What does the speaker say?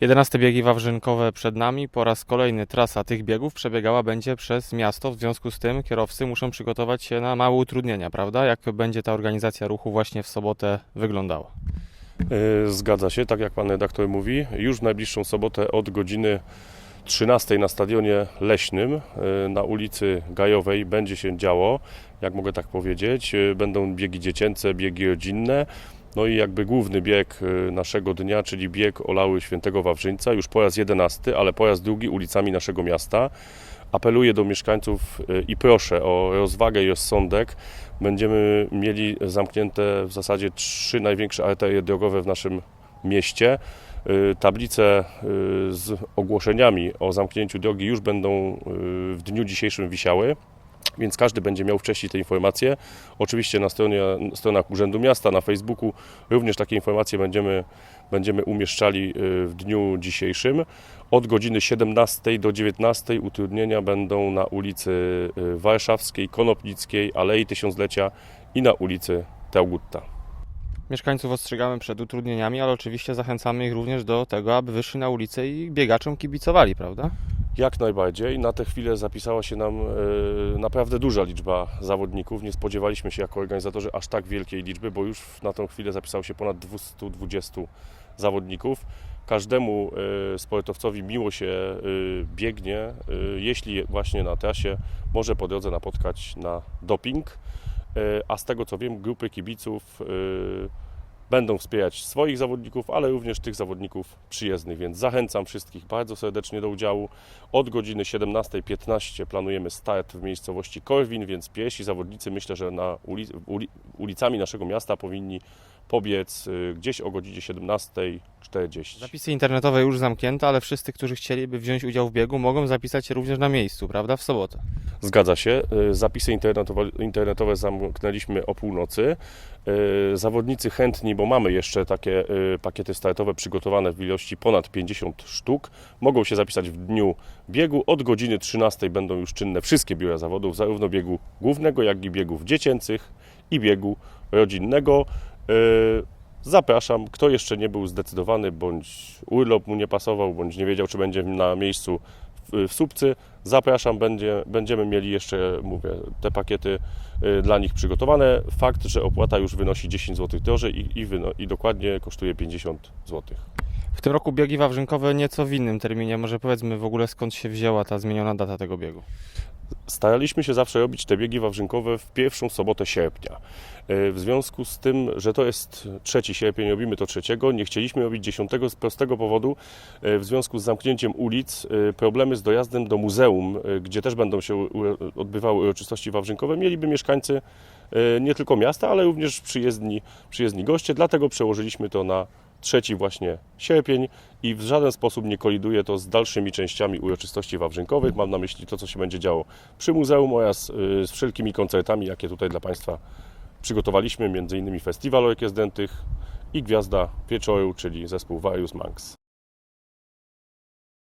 11 biegi wawrzynkowe przed nami. Po raz kolejny trasa tych biegów przebiegała będzie przez miasto. W związku z tym kierowcy muszą przygotować się na małe utrudnienia, prawda? Jak będzie ta organizacja ruchu właśnie w sobotę wyglądała? E, Zgadza się, tak jak pan redaktor mówi. Już w najbliższą sobotę od godziny 13 na stadionie leśnym e, na ulicy Gajowej będzie się działo, jak mogę tak powiedzieć. E, Będą biegi dziecięce, biegi rodzinne. No i jakby główny bieg e, naszego dnia, czyli bieg Olały Świętego Wawrzyńca, już po raz 11, ale po raz drugi ulicami naszego miasta. Apeluję do mieszkańców i proszę o rozwagę i rozsądek. Będziemy mieli zamknięte w zasadzie trzy największe arterie drogowe w naszym mieście. Y, Tablice y, z ogłoszeniami o zamknięciu drogi już będą y, w dniu dzisiejszym wisiały. Więc każdy będzie miał wcześniej te informacje. Oczywiście na stronie, stronach Urzędu Miasta, na Facebooku również takie informacje będziemy, będziemy umieszczali w dniu dzisiejszym. Od godziny 17 do 19 utrudnienia będą na ulicy Warszawskiej, Konopnickiej, Alei Tysiąclecia i na ulicy Teogutta. Mieszkańców ostrzegamy przed utrudnieniami, ale oczywiście zachęcamy ich również do tego, aby wyszli na ulicę i biegaczom kibicowali, prawda? Jak najbardziej. Na tę chwilę zapisała się nam e, naprawdę duża liczba zawodników. Nie spodziewaliśmy się jako organizatorzy aż tak wielkiej liczby, bo już na tą chwilę zapisało się ponad 220 zawodników. Każdemu e, sportowcowi miło się e, biegnie, jeśli właśnie na trasie może po drodze napotkać na doping. E, A z tego co wiem, grupy kibiców e, będą wspierać swoich zawodników, ale również tych zawodników przyjezdnych, więc zachęcam wszystkich bardzo serdecznie do udziału. Od godziny 17.15 planujemy start w miejscowości Korwin, więc piesi zawodnicy myślę, że na uli, uli, ulicami naszego miasta powinni pobiec y, gdzieś o godzinie 17.40. Zapisy internetowe już zamknięte, ale wszyscy, którzy chcieliby wziąć udział w biegu, mogą zapisać się również na miejscu, prawda? W sobotę. Zgadza się. Y, Zapisy internetowe, internetowe zamknęliśmy o północy. Y, Zawodnicy chętni, bo mamy jeszcze takie y, pakiety startowe przygotowane w ilości ponad 50 sztuk, mogą się zapisać w dniu biegu. Od godziny 13 będą już czynne wszystkie biura zawodów, zarówno biegu głównego, jak i biegów dziecięcych i biegu rodzinnego. Zapraszam, kto jeszcze nie był zdecydowany, bądź urlop mu nie pasował, bądź nie wiedział, czy będzie na miejscu w, Słupcy, zapraszam, będzie, będziemy mieli jeszcze, mówię, te pakiety y, dla nich przygotowane. Fakt, że opłata już wynosi 10 zł drożej i, i, i dokładnie kosztuje 50 zł. W tym roku biegi wawrzynkowe nieco w innym terminie. Może powiedzmy w ogóle skąd się wzięła ta zmieniona data tego biegu? Staraliśmy się zawsze robić te biegi wawrzynkowe w pierwszą sobotę sierpnia. Y, W związku z tym, że to jest 3 sierpień, robimy to trzeciego, nie chcieliśmy robić 10 z prostego powodu. y, W związku z zamknięciem ulic, y, problemy z dojazdem do muzeum, gdzie też będą się odbywały uroczystości wawrzynkowe, mieliby mieszkańcy nie tylko miasta, ale również przyjezdni, przyjezdni goście. Dlatego przełożyliśmy to na trzeci właśnie sierpień i w żaden sposób nie koliduje to z dalszymi częściami uroczystości wawrzynkowych. Mam na myśli to, co się będzie działo przy muzeum oraz y, z wszelkimi koncertami, jakie tutaj dla Państwa przygotowaliśmy, między innymi Festiwal Orkiestr Dętych i Gwiazda Wieczoru, czyli zespół Various Monks.